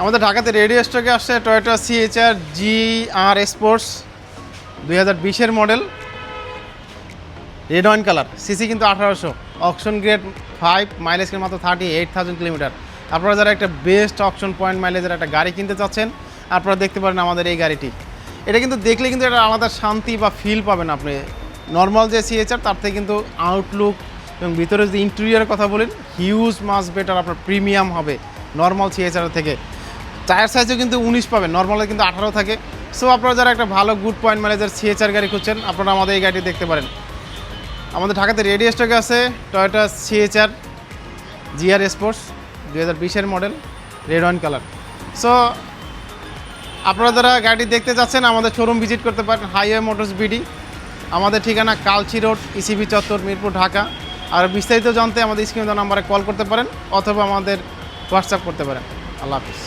আমাদের ঢাকাতে রেডিও স্টকে আসছে টয়োটা সিএচআর জি আর স্পোর্টস দুই হাজার বিশের model. Red wine colour CC কিন্তু আঠারোশো। অকশন গ্রেড ফাইভ মাইলেজ কিন্তু মাত্র থার্টি এইট থাউজেন্ড কিলোমিটার আপনারা যারা একটা বেস্ট অকশন পয়েন্ট মাইলেজের একটা গাড়ি কিনতে চাচ্ছেন, আপনারা দেখতে পারেন আমাদের এই গাড়িটি। এটা কিন্তু দেখলে কিন্তু একটা আলাদা শান্তি বা ফিল পাবেন আপনি। নর্মাল যে সিএচআর তার থেকে কিন্তু আউটলুক এবং ভিতরে যদি ইন্টেরিয়ারের কথা বলেন হিউজ মাস বেটার আপনার প্রিমিয়াম হবে। নর্মাল সিএচআর থেকে। টায়ার সাইজও কিন্তু উনিশ পাবেন নর্মালে কিন্তু আঠারো থাকে। সো আপনারা যারা একটা ভালো গুড পয়েন্ট ম্যানেজার সিএচআর গাড়ি খুঁজছেন, আপনারা আমাদের এই গাড়িটি দেখতে পারেন। আমাদের ঢাকাতে রেডি স্টকে আছে টয়োটা সিএচআর জিআর স্পোর্টস দুই হাজার বিশের model red wine colour so আপনারা যারা গাড়ি দেখতে যাচ্ছেন, আমাদের শোরুম ভিজিট করতে পারেন হাইওয়ে মোটরস বিডি আমাদের ঠিকানা কালচি রোড ইসিবি চত্বর, মিরপুর, ঢাকা। আর বিস্তারিত জানতে আমাদের স্ক্রিন নাম্বারে কল করতে পারেন, অথবা আমাদের হোয়াটসঅ্যাপ করতে পারেন। আল্লাহ হাফিজ।